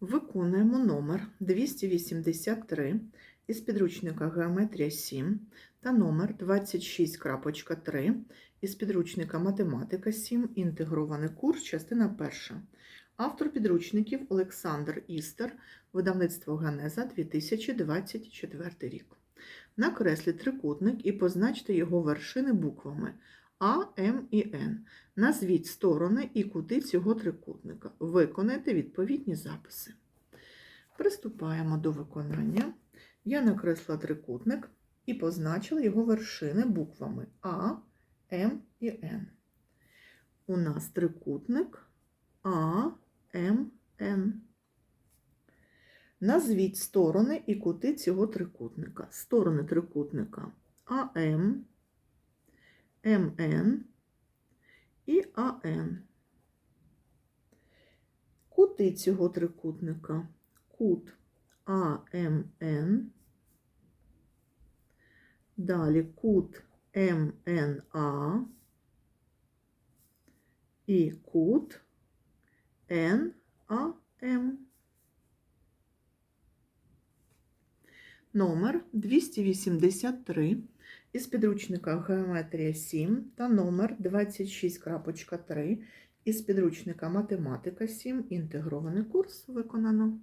Виконуємо номер 283 із підручника Геометрія 7 та номер 26.3 із підручника Математика 7. Інтегрований курс, частина 1. Автор підручників Олександр Істер, видавництво Ганеза 2024 рік. Накресліть трикутник і позначте його вершини буквами А, М і Н. Назвіть сторони і кути цього трикутника. Виконайте відповідні записи. Приступаємо до виконання. Я накресла трикутник і позначила його вершини буквами А, М і Н. У нас трикутник А, М, Н. Назвіть сторони і кути цього трикутника. Сторони трикутника АМ, МН і АН. Кути цього трикутника. Кут АМН, далі кут МНА і кут НАМ. Номер 283 із підручника Геометрія 7 та номер 26.3 із підручника Математика 7. Інтегрований курс виконано.